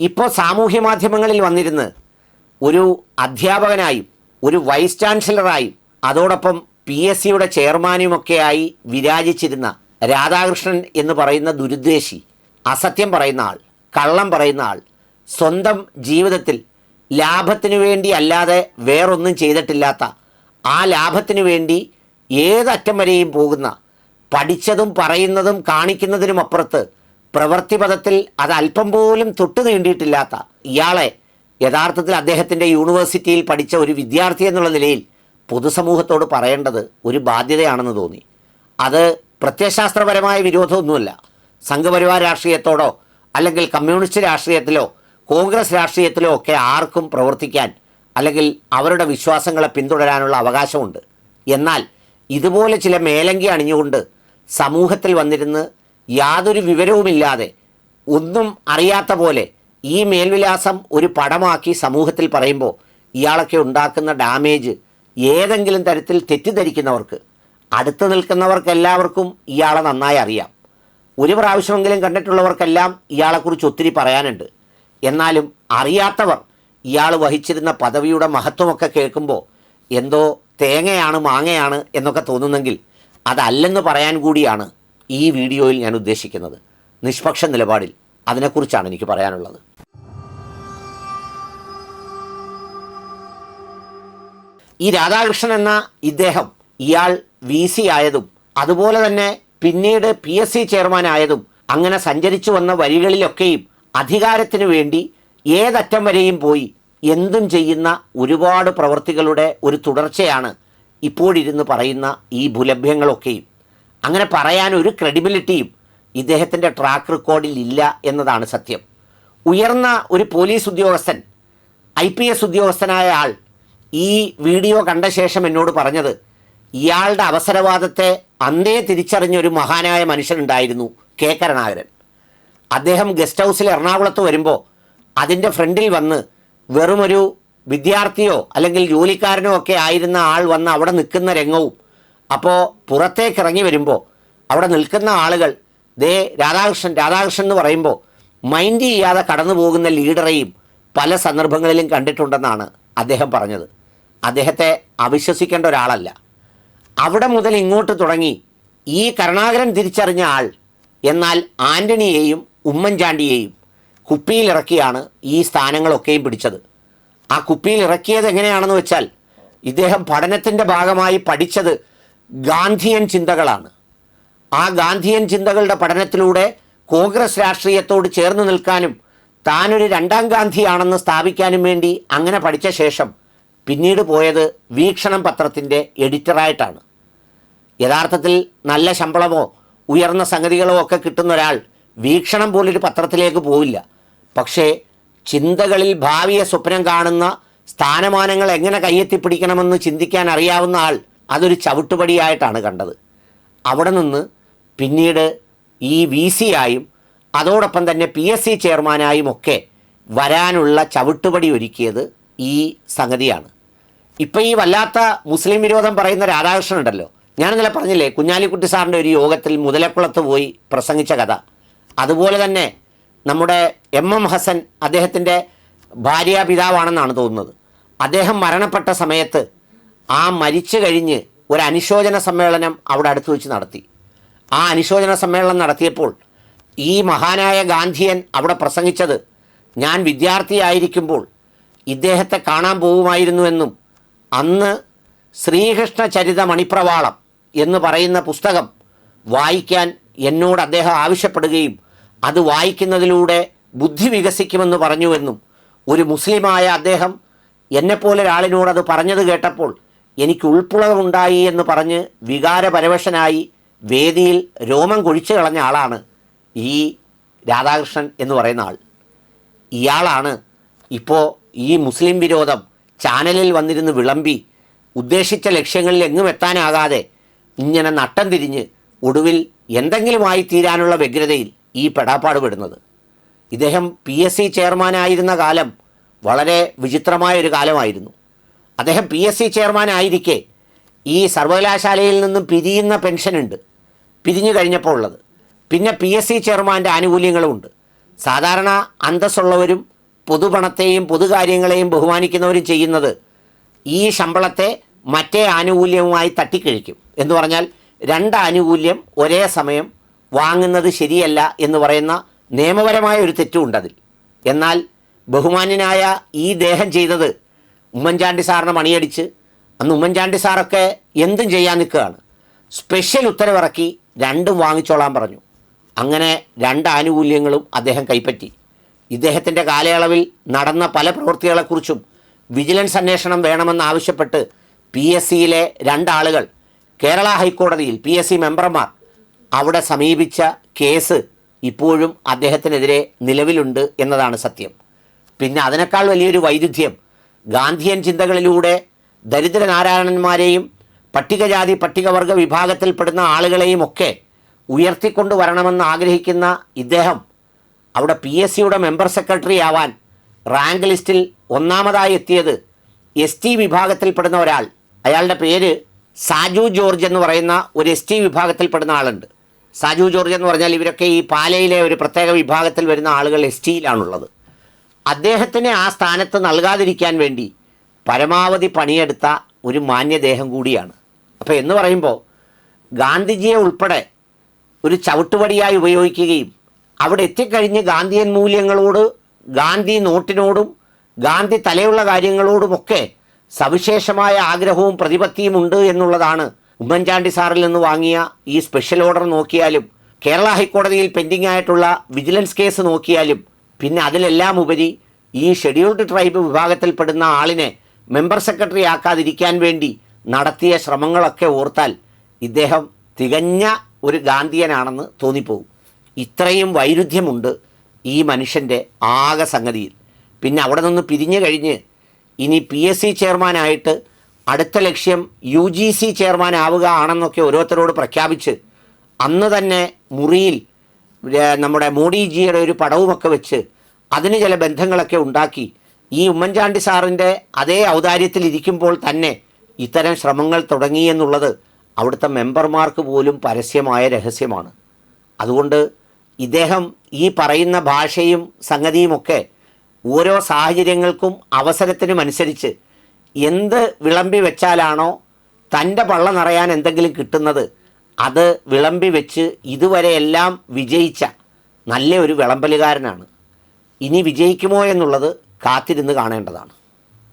ഇപ്പോൾ സാമൂഹ്യ മാധ്യമങ്ങളിൽ വന്നിരുന്ന് ഒരു അധ്യാപകനായും ഒരു വൈസ് ചാൻസലറായും അതോടൊപ്പം പി എസ് സിയുടെ ചെയർമാനുമൊക്കെയായി വിരാജിച്ചിരുന്ന രാധാകൃഷ്ണൻ എന്ന് പറയുന്ന ദുരുദ്ദേശി അസത്യം പറയുന്ന ആൾ കള്ളം പറയുന്ന ആൾ സ്വന്തം ജീവിതത്തിൽ ലാഭത്തിനു വേണ്ടി അല്ലാതെ വേറൊന്നും ചെയ്തിട്ടില്ലാത്ത ആ ലാഭത്തിനു വേണ്ടി ഏതറ്റം വരെയും പോകുന്ന പഠിച്ചതും പറയുന്നതും കാണിക്കുന്നതിനും അപ്പുറത്ത് പ്രവൃത്തിപഥത്തിൽ അത് അല്പം പോലും തൊട്ടു നീണ്ടിയിട്ടില്ലാത്ത ഇയാളെ യഥാർത്ഥത്തിൽ അദ്ദേഹത്തിന്റെ യൂണിവേഴ്സിറ്റിയിൽ പഠിച്ച ഒരു വിദ്യാർത്ഥി എന്നുള്ള നിലയിൽ പൊതുസമൂഹത്തോട് പറയേണ്ടത് ഒരു ബാധ്യതയാണെന്ന് തോന്നി. അത് പ്രത്യയശാസ്ത്രപരമായ വിരോധമൊന്നുമല്ല. സംഘപരിവാർ രാഷ്ട്രീയത്തോടോ അല്ലെങ്കിൽ കമ്മ്യൂണിസ്റ്റ് രാഷ്ട്രീയത്തിലോ കോൺഗ്രസ് രാഷ്ട്രീയത്തിലോ ഒക്കെ ആർക്കും പ്രവർത്തിക്കാൻ അല്ലെങ്കിൽ അവരുടെ വിശ്വാസങ്ങളെ പിന്തുടരാനുള്ള അവകാശമുണ്ട്. എന്നാൽ ഇതുപോലെ ചില മേലങ്കി അണിഞ്ഞുകൊണ്ട് സമൂഹത്തിൽ വന്നിരുന്ന് യാതൊരു വിവരവുമില്ലാതെ ഒന്നും അറിയാത്ത പോലെ ഈ മേൽവിലാസം ഒരു പടമാക്കി സമൂഹത്തിൽ പറയുമ്പോൾ ഇയാളൊക്കെ ഉണ്ടാക്കുന്ന ഡാമേജ് ഏതെങ്കിലും തരത്തിൽ തെറ്റിദ്ധരിക്കുന്നവർക്ക് അടുത്ത് നിൽക്കുന്നവർക്കെല്ലാവർക്കും ഇയാളെ നന്നായി അറിയാം. ഒരു പ്രാവശ്യമെങ്കിലും കണ്ടിട്ടുള്ളവർക്കെല്ലാം ഇയാളെക്കുറിച്ച് ഒത്തിരി പറയാനുണ്ട്. എന്നാലും അറിയാത്തവർ ഇയാൾ വഹിച്ചിരുന്ന പദവിയുടെ മഹത്വമൊക്കെ കേൾക്കുമ്പോൾ എന്തോ തേങ്ങയാണ് മാങ്ങയാണ് എന്നൊക്കെ തോന്നുന്നെങ്കിൽ അതല്ലെന്ന് പറയാൻ കൂടിയാണ് ഈ വീഡിയോയിൽ ഞാൻ ഉദ്ദേശിക്കുന്നത് നിഷ്പക്ഷ നിലപാടിൽ അതിനെക്കുറിച്ചാണ് എനിക്ക് പറയാനുള്ളത്. ഈ രാധാകൃഷ്ണൻ എന്ന ഇദ്ദേഹം ഇയാൾ വി സി ആയതും അതുപോലെ തന്നെ പിന്നീട് പി എസ് സി ചെയർമാൻ ആയതും അങ്ങനെ സഞ്ചരിച്ചു വന്ന വരികളിലൊക്കെയും അധികാരത്തിന് വേണ്ടി ഏതറ്റം വരെയും പോയി എന്തും ചെയ്യുന്ന ഒരുപാട് പ്രവൃത്തികളുടെ ഒരു തുടർച്ചയാണ് ഇപ്പോഴിരുന്ന് പറയുന്ന ഈ ഭൂലഭ്യങ്ങളൊക്കെയും. അങ്ങനെ പറയാൻ ഒരു ക്രെഡിബിലിറ്റിയും ഇദ്ദേഹത്തിന്റെ ട്രാക്ക് റെക്കോർഡിൽ ഇല്ല എന്നതാണ് സത്യം. ഉയർന്ന ഒരു പോലീസ് ഉദ്യോഗസ്ഥൻ ഐ പി എസ് ഉദ്യോഗസ്ഥനായ ആൾ ഈ വീഡിയോ കണ്ട ശേഷം എന്നോട് പറഞ്ഞത് ഇയാളുടെ അവസരവാദത്തെ അന്തേ തിരിച്ചറിഞ്ഞ ഒരു മഹാനായ മനുഷ്യനുണ്ടായിരുന്നു കെ. കരുണാകരൻ. അദ്ദേഹം ഗസ്റ്റ് ഹൗസിൽ എറണാകുളത്ത് വരുമ്പോൾ അതിന്റെ ഫ്രണ്ടിൽ വന്ന് വെറുമൊരു വിദ്യാർത്ഥിയോ അല്ലെങ്കിൽ ജോലിക്കാരനോ ഒക്കെ ആയിരുന്ന ആൾ വന്ന് അവിടെ നിൽക്കുന്ന രംഗവും അപ്പോൾ പുറത്തേക്ക് ഇറങ്ങി വരുമ്പോൾ അവിടെ നിൽക്കുന്ന ആളുകൾ ദേ രാധാകൃഷ്ണൻ രാധാകൃഷ്ണൻ എന്ന് പറയുമ്പോൾ മൈൻഡ് ചെയ്യാതെ കടന്നു പോകുന്ന ലീഡറേയും പല സന്ദർഭങ്ങളിലും കണ്ടിട്ടുണ്ടെന്നാണ് അദ്ദേഹം പറഞ്ഞത്. അദ്ദേഹത്തെ അവിശ്വസിക്കേണ്ട ഒരാളല്ല. അവിടെ മുതൽ ഇങ്ങോട്ട് തുടങ്ങി ഈ കരുണാകരൻ തിരിച്ചറിഞ്ഞ ആൾ എന്നാൽ ആന്റണിയെയും ഉമ്മൻചാണ്ടിയെയും കുപ്പിയിലിറക്കിയാണ് ഈ സ്ഥാനങ്ങളൊക്കെയും പിടിച്ചത്. ആ കുപ്പിയിൽ ഇറക്കിയത് എങ്ങനെയാണെന്ന് വെച്ചാൽ ഇദ്ദേഹം പഠനത്തിന്റെ ഭാഗമായി പഠിച്ചത് ഗാന്ധിയൻ ചിന്തകളാണ്. ആ ഗാന്ധിയൻ ചിന്തകളുടെ പഠനത്തിലൂടെ കോൺഗ്രസ് രാഷ്ട്രീയത്തോട് ചേർന്ന് നിൽക്കാനും താനൊരു രണ്ടാം ഗാന്ധിയാണെന്ന് സ്ഥാപിക്കാനും വേണ്ടി അങ്ങനെ പഠിച്ച ശേഷം പിന്നീട് പോയത് വീക്ഷണം പത്രത്തിന്റെ എഡിറ്ററായിട്ടാണ്. യഥാർത്ഥത്തിൽ നല്ല ശമ്പളമോ ഉയർന്ന സംഗതികളോ ഒക്കെ കിട്ടുന്ന ഒരാൾ വീക്ഷണം പോലൊരു പത്രത്തിലേക്ക് പോവില്ല. പക്ഷേ ചിന്തകളിൽ ഭാവിയെ സ്വപ്നം കാണുന്ന സ്ഥാനമാനങ്ങൾ എങ്ങനെ കയ്യെത്തിപ്പിടിക്കണമെന്ന് ചിന്തിക്കാൻ അറിയാവുന്ന ആൾ അതൊരു ചവിട്ടുപടിയായിട്ടാണ് കണ്ടത്. അവിടെ നിന്ന് പിന്നീട് ഈ വി സി ആയും അതോടൊപ്പം തന്നെ പി എസ് സി ചെയർമാനായും ഒക്കെ വരാനുള്ള ചവിട്ടുപടി ഒരുക്കിയത് ഈ സംഗതിയാണ്. ഇപ്പം ഈ വല്ലാത്ത മുസ്ലിം വിരോധം പറയുന്ന രാധാകൃഷ്ണൻ ഉണ്ടല്ലോ. ഞാനിന്നലെ പറഞ്ഞില്ലേ കുഞ്ഞാലിക്കുട്ടി സാറിന്റെ ഒരു യോഗത്തിൽ മുതലക്കുളത്ത് പോയി പ്രസംഗിച്ച കഥ. അതുപോലെ തന്നെ നമ്മുടെ എം എം ഹസൻ അദ്ദേഹത്തിന്റെ ഭാര്യ പിതാവാണെന്നാണ് തോന്നുന്നത്. അദ്ദേഹം മരണപ്പെട്ട സമയത്ത് ആ മരിച്ചു കഴിഞ്ഞ് ഒരു അനുശോചന സമ്മേളനം അവിടെ അടുത്ത് വെച്ച് നടത്തി. ആ അനുശോചന സമ്മേളനം നടത്തിയപ്പോൾ ഈ മഹാനായ ഗാന്ധിയൻ അവിടെ പ്രസംഗിച്ചത് ഞാൻ വിദ്യാർത്ഥിയായിരിക്കുമ്പോൾ ഇദ്ദേഹത്തെ കാണാൻ പോകുമായിരുന്നുവെന്നും അന്ന് ശ്രീകൃഷ്ണ ചരിത മണിപ്രവാളം എന്ന് പറയുന്ന പുസ്തകം വായിക്കാൻ എന്നോട് അദ്ദേഹം ആവശ്യപ്പെടുകയും അത് വായിക്കുന്നതിലൂടെ ബുദ്ധി വികസിക്കുമെന്ന് പറഞ്ഞുവെന്നും ഒരു മുസ്ലിമായ അദ്ദേഹം എന്നെപ്പോലെ ഒരാളിനോട് അത് പറഞ്ഞത് കേട്ടപ്പോൾ എനിക്ക് ഉൾപ്പുളവുണ്ടായി എന്ന് പറഞ്ഞ് വികാരപരവശനായി വേദിയിൽ രോമം കൊഴിച്ചു കളഞ്ഞ ആളാണ് ഈ രാധാകൃഷ്ണൻ എന്ന് പറയുന്ന ആൾ. ഇയാളാണ് ഇപ്പോൾ ഈ മുസ്ലിം വിരോധം ചാനലിൽ വന്നിരുന്ന് വിളമ്പി ഉദ്ദേശിച്ച ലക്ഷ്യങ്ങളിൽ എങ്ങും എത്താനാകാതെ ഇങ്ങനെ നട്ടം തിരിഞ്ഞ് ഒടുവിൽ എന്തെങ്കിലുമായി തീരാനുള്ള വ്യഗ്രതയിൽ ഈ പെടാപ്പാട് പെടുന്നത്. ഇദ്ദേഹം പി എസ് സി ചെയർമാനായിരുന്ന കാലം വളരെ വിചിത്രമായ ഒരു കാലമായിരുന്നു. അദ്ദേഹം പി എസ് സി ചെയർമാൻ ആയിരിക്കെ. ഈ സർവകലാശാലയിൽ നിന്നും പിരിയുന്ന പെൻഷനുണ്ട്. പിരിഞ്ഞു കഴിഞ്ഞപ്പോൾ ഉള്ളത്. പിന്നെ പി എസ് സി ചെയർമാന്റെ ആനുകൂല്യങ്ങളുമുണ്ട്. സാധാരണ അന്തസ്സുള്ളവരും പൊതുപണത്തെയും പൊതുകാര്യങ്ങളെയും ബഹുമാനിക്കുന്നവരും ചെയ്യുന്നത് ഈ ശമ്പളത്തെ മറ്റേ ആനുകൂല്യവുമായി തട്ടിക്കഴിക്കും എന്ന് പറഞ്ഞാൽ രണ്ട് ആനുകൂല്യം ഒരേ സമയം വാങ്ങുന്നത് ശരിയല്ല എന്ന് പറയുന്ന നിയമപരമായ ഒരു തെറ്റുമുണ്ടതിൽ. എന്നാൽ ബഹുമാന്യനായ ഈ ദേഹം ചെയ്തത് ഉമ്മൻചാണ്ടി സാറിനെ മണിയടിച്ച് അന്ന് ഉമ്മൻചാണ്ടി സാറൊക്കെ എന്തും ചെയ്യാൻ നിൽക്കുകയാണ്. സ്പെഷ്യൽ ഉത്തരവിറക്കി രണ്ടും വാങ്ങിച്ചോളാൻ പറഞ്ഞു. അങ്ങനെ രണ്ട് ആനുകൂല്യങ്ങളും അദ്ദേഹം കൈപ്പറ്റി. ഇദ്ദേഹത്തിന്റെ കാലയളവിൽ നടന്ന പല പ്രവൃത്തികളെക്കുറിച്ചും വിജിലൻസ് അന്വേഷണം വേണമെന്നാവശ്യപ്പെട്ട് പി എസ് സിയിലെ രണ്ടാളുകൾ കേരള ഹൈക്കോടതിയിൽ പി എസ് സി മെമ്പർമാർ അവിടെ സമീപിച്ച കേസ് ഇപ്പോഴും അദ്ദേഹത്തിനെതിരെ നിലവിലുണ്ട് എന്നതാണ് സത്യം. പിന്നെ അതിനേക്കാൾ വലിയൊരു വൈരുദ്ധ്യം ഗാന്ധിയൻ ചിന്തകളിലൂടെ ദരിദ്രനാരായണന്മാരെയും പട്ടികജാതി പട്ടികവർഗ വിഭാഗത്തിൽപ്പെടുന്ന ആളുകളെയും ഒക്കെ ഉയർത്തിക്കൊണ്ടുവരണമെന്ന് ആഗ്രഹിക്കുന്ന ഇദ്ദേഹം അവിടെ പി എസ് സിയുടെ മെമ്പർ സെക്രട്ടറി ആവാൻ റാങ്ക് ലിസ്റ്റിൽ ഒന്നാമതായി എത്തിയത് എസ് ടി വിഭാഗത്തിൽപ്പെടുന്ന ഒരാൾ. അയാളുടെ പേര് സാജു ജോർജ് എന്ന് പറയുന്ന ഒരു എസ് ടി വിഭാഗത്തിൽപ്പെടുന്ന ആളുണ്ട്. സാജു ജോർജ് എന്ന് പറഞ്ഞാൽ ഇവരൊക്കെ ഈ പാലയിലെ ഒരു പ്രത്യേക വിഭാഗത്തിൽ വരുന്ന ആളുകൾ എസ് ടിയിലാണുള്ളത്. അദ്ദേഹത്തിനെ ആ സ്ഥാനത്ത് നൽകാതിരിക്കാൻ വേണ്ടി പരമാവധി പണിയെടുത്ത ഒരു മാന്യദേഹം കൂടിയാണ്. അപ്പോൾ എന്ന് പറയുമ്പോൾ ഗാന്ധിജിയെ ഉൾപ്പെടെ ഒരു ചവിട്ടുപടിയായി ഉപയോഗിക്കുകയും അവിടെ എത്തിക്കഴിഞ്ഞ് ഗാന്ധിയൻ മൂല്യങ്ങളോട് ഗാന്ധി നോട്ടിനോടും ഗാന്ധി തലയുള്ള കാര്യങ്ങളോടുമൊക്കെ സവിശേഷമായ ആഗ്രഹവും പ്രതിപത്തിയും ഉണ്ട് എന്നുള്ളതാണ് ഉമ്മൻചാണ്ടി സാറിൽ നിന്ന് വാങ്ങിയ ഈ സ്പെഷ്യൽ ഓർഡർ നോക്കിയാലും കേരള ഹൈക്കോടതിയിൽ പെൻഡിംഗ് ആയിട്ടുള്ള വിജിലൻസ് കേസ് നോക്കിയാലും പിന്നെ അതിലെല്ലാം ഉപരി ഈ ഷെഡ്യൂൾഡ് ട്രൈബ് വിഭാഗത്തിൽപ്പെടുന്ന ആളിനെ മെമ്പർ സെക്രട്ടറി ആക്കാതിരിക്കാൻ വേണ്ടി നടത്തിയ ശ്രമങ്ങളൊക്കെ ഓർത്താൽ ഇദ്ദേഹം തികഞ്ഞ ഒരു ഗാന്ധിയനാണെന്ന് തോന്നിപ്പോകും. ഇത്രയും വൈരുദ്ധ്യമുണ്ട് ഈ മനുഷ്യന്റെ ആകെ സംഗതിയിൽ. പിന്നെ അവിടെ നിന്ന് പിരിഞ്ഞു കഴിഞ്ഞ് ഇനി പി എസ് സി ചെയർമാനായിട്ട് അടുത്ത ലക്ഷ്യം യു ജി സി ചെയർമാൻ ആവുക ആണെന്നൊക്കെ ഓരോരുത്തരോട് പ്രഖ്യാപിച്ച് അന്ന് തന്നെ മുറിയിൽ നമ്മുടെ മോഡിജിയുടെ ഒരു പടവുമൊക്കെ വെച്ച് അതിന് ചില ബന്ധങ്ങളൊക്കെ ഉണ്ടാക്കി ഈ ഉമ്മൻചാണ്ടി സാറിന്റെ അതേ ഔദാര്യത്തിൽ ഇരിക്കുമ്പോൾ തന്നെ ഇത്തരം ശ്രമങ്ങൾ തുടങ്ങി എന്നുള്ളത് അവിടുത്തെ മെമ്പർമാർക്ക് പോലും പരസ്യമായ രഹസ്യമാണ്. അതുകൊണ്ട് ഇദ്ദേഹം ഈ പറയുന്ന ഭാഷയും സംഗതിയുമൊക്കെ ഓരോ സാഹചര്യങ്ങൾക്കും അവസരത്തിനും അനുസരിച്ച് എന്ത് വിളമ്പി വെച്ചാലാണോ തന്റെ പള്ള നിറയാൻ എന്തെങ്കിലും കിട്ടുന്നത് അത് വിളമ്പി വെച്ച് ഇതുവരെ എല്ലാം വിജയിച്ച നല്ല ഒരു വിളമ്പലുകാരനാണ്. ഇനി വിജയിക്കുമോ എന്നുള്ളത് കാത്തിരുന്ന് കാണേണ്ടതാണ്.